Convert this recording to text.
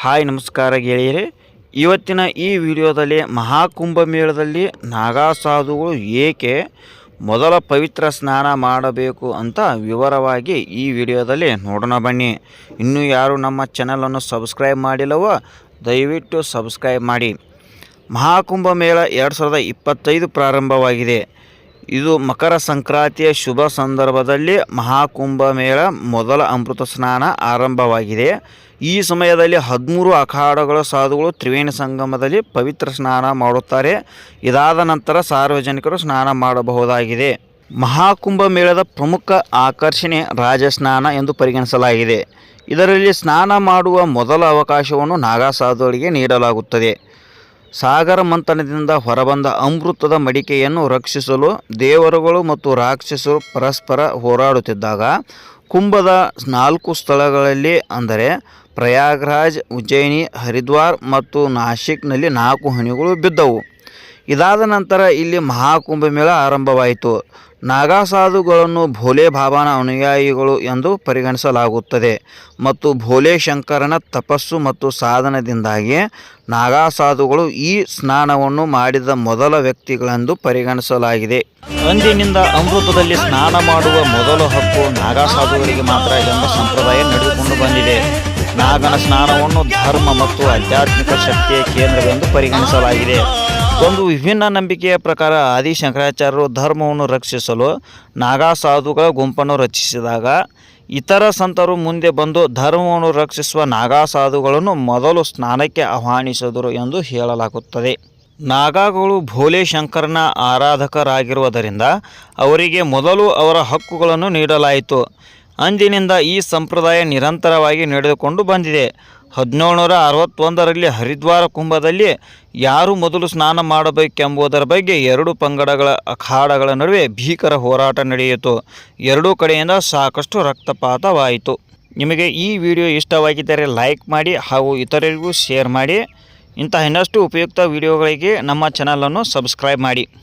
Hi, ನಮಸ್ಕಾರ ಗೆಳೆಯರೆ. ಇವತ್ತಿನ ಈ ವಿಡಿಯೋದಲ್ಲಿ ಮಹಾಕುಂಭ ಮೇಳದಲ್ಲಿ ನಾಗಾ ಸಾಧುಗಳು ಏಕೆ ಮೊದಲ ಪವಿತ್ರ ಸ್ನಾನ ಮಾಡಬೇಕು ಅಂತ ವಿವರವಾಗಿ ಈ ವಿಡಿಯೋದಲ್ಲಿ ನೋಡೋಣ ಬನ್ನಿ. ಇನ್ನೂ ಯಾರು ನಮ್ಮ ಚಾನಲನ್ನು ಸಬ್ಸ್ಕ್ರೈಬ್ ಮಾಡಿಲ್ಲವೋ, ದಯವಿಟ್ಟು ಸಬ್ಸ್ಕ್ರೈಬ್ ಮಾಡಿ. ಮಹಾಕುಂಭ ಮೇಳ ಎರಡು ಸಾವಿರದ ಇಪ್ಪತ್ತೈದು ಪ್ರಾರಂಭವಾಗಿದೆ. ಇದು ಮಕರ ಸಂಕ್ರಾಂತಿಯ ಶುಭ ಸಂದರ್ಭದಲ್ಲಿ ಮಹಾಕುಂಭ ಮೇಳ ಮೊದಲ ಅಮೃತ ಸ್ನಾನ ಆರಂಭವಾಗಿದೆ. ಈ ಸಮಯದಲ್ಲಿ ಹದಿಮೂರು ಅಖಾಡಗಳ ಸಾಧುಗಳು ತ್ರಿವೇಣಿ ಸಂಗಮದಲ್ಲಿ ಪವಿತ್ರ ಸ್ನಾನ ಮಾಡುತ್ತಾರೆ. ಇದಾದ ನಂತರ ಸಾರ್ವಜನಿಕರು ಸ್ನಾನ ಮಾಡಬಹುದಾಗಿದೆ. ಮಹಾಕುಂಭ ಮೇಳದ ಪ್ರಮುಖ ಆಕರ್ಷಣೆ ರಾಜಸ್ನಾನ ಎಂದು ಪರಿಗಣಿಸಲಾಗಿದೆ. ಇದರಲ್ಲಿ ಸ್ನಾನ ಮಾಡುವ ಮೊದಲ ಅವಕಾಶವನ್ನು ನಾಗಾ ಸಾಧುಗಳಿಗೆ ನೀಡಲಾಗುತ್ತದೆ. ಸಾಗರ ಮಂಥನದಿಂದ ಹೊರಬಂದ ಅಮೃತದ ಮಡಿಕೆಯನ್ನು ರಕ್ಷಿಸಲು ದೇವರುಗಳು ಮತ್ತು ರಾಕ್ಷಸರು ಪರಸ್ಪರ ಹೋರಾಡುತ್ತಿದ್ದಾಗ ಕುಂಭದ ನಾಲ್ಕು ಸ್ಥಳಗಳಲ್ಲಿ ಅಂದರೆ ಪ್ರಯಾಗ್ರಾಜ್, ಉಜ್ಜಯಿನಿ, ಹರಿದ್ವಾರ್ ಮತ್ತು ನಾಶಿಕ್ನಲ್ಲಿ ನಾಲ್ಕು ಹಣಿಗಳು ಬಿದ್ದವು. ಇದಾದ ನಂತರ ಇಲ್ಲಿ ಮಹಾಕುಂಭ ಮೇಳ ಆರಂಭವಾಯಿತು. ನಾಗಾ ಸಾಧುಗಳನ್ನು ಭೋಲೆ ಬಾಬಾನ ಅನುಯಾಯಿಗಳು ಎಂದು ಪರಿಗಣಿಸಲಾಗುತ್ತದೆ. ಮತ್ತು ಭೋಲೆ ಶಂಕರನ ತಪಸ್ಸು ಮತ್ತು ಸಾಧನದಿಂದಾಗಿ ನಾಗಾ ಸಾಧುಗಳು ಈ ಸ್ನಾನವನ್ನು ಮಾಡಿದ ಮೊದಲ ವ್ಯಕ್ತಿಗಳೆಂದು ಪರಿಗಣಿಸಲಾಗಿದೆ. ಅಂದಿನಿಂದ ಅಮೃತದಲ್ಲಿ ಸ್ನಾನ ಮಾಡುವ ಮೊದಲ ಹಕ್ಕು ನಾಗಾ ಸಾಧುಗಳಿಗೆ ಮಾತ್ರ ಎಂಬ ಸಂಪ್ರದಾಯ ನಡೆದುಕೊಂಡು ಬಂದಿದೆ. ನಾಗನ ಸ್ನಾನವನ್ನು ಧರ್ಮ ಮತ್ತು ಆಧ್ಯಾತ್ಮಿಕ ಶಕ್ತಿಯ ಕೇಂದ್ರವೆಂದು ಪರಿಗಣಿಸಲಾಗಿದೆ. ಒಂದು ವಿಭಿನ್ನ ನಂಬಿಕೆಯ ಪ್ರಕಾರ ಆದಿ ಶಂಕರಾಚಾರ್ಯರು ಧರ್ಮವನ್ನು ರಕ್ಷಿಸಲು ನಾಗಾ ಸಾಧುಗಳ ಗುಂಪನ್ನು ರಚಿಸಿದಾಗ ಇತರ ಸಂತರು ಮುಂದೆ ಬಂದು ಧರ್ಮವನ್ನು ರಕ್ಷಿಸುವ ನಾಗಾ ಸಾಧುಗಳನ್ನು ಮೊದಲು ಸ್ನಾನಕ್ಕೆ ಆಹ್ವಾನಿಸಿದರು ಎಂದು ಹೇಳಲಾಗುತ್ತದೆ. ನಾಗಾಗಳು ಭೋಲೆ ಶಂಕರನ ಆರಾಧಕರಾಗಿರುವುದರಿಂದ ಅವರಿಗೆ ಮೊದಲು ಅವರ ಹಕ್ಕುಗಳನ್ನು ನೀಡಲಾಯಿತು. ಅಂದಿನಿಂದ ಈ ಸಂಪ್ರದಾಯ ನಿರಂತರವಾಗಿ ನಡೆದುಕೊಂಡು ಬಂದಿದೆ. ಹದಿನೇಳುನೂರ ಅರವತ್ತೊಂದರಲ್ಲಿ ಹರಿದ್ವಾರ ಕುಂಭದಲ್ಲಿ ಯಾರು ಮೊದಲು ಸ್ನಾನ ಮಾಡಬೇಕೆಂಬುದರ ಬಗ್ಗೆ ಎರಡು ಪಂಗಡಗಳ ಅಖಾಡಗಳ ನಡುವೆ ಭೀಕರ ಹೋರಾಟ ನಡೆಯಿತು. ಎರಡೂ ಕಡೆಯಿಂದ ಸಾಕಷ್ಟು ರಕ್ತಪಾತವಾಯಿತು. ನಿಮಗೆ ಈ ವಿಡಿಯೋ ಇಷ್ಟವಾಗಿದ್ದರೆ ಲೈಕ್ ಮಾಡಿ ಹಾಗೂ ಇತರರಿಗೂ ಶೇರ್ ಮಾಡಿ. ಇಂತಹ ಇನ್ನಷ್ಟು ಉಪಯುಕ್ತ ವಿಡಿಯೋಗಳಿಗೆ ನಮ್ಮ ಚಾನಲನ್ನು ಸಬ್ಸ್ಕ್ರೈಬ್ ಮಾಡಿ.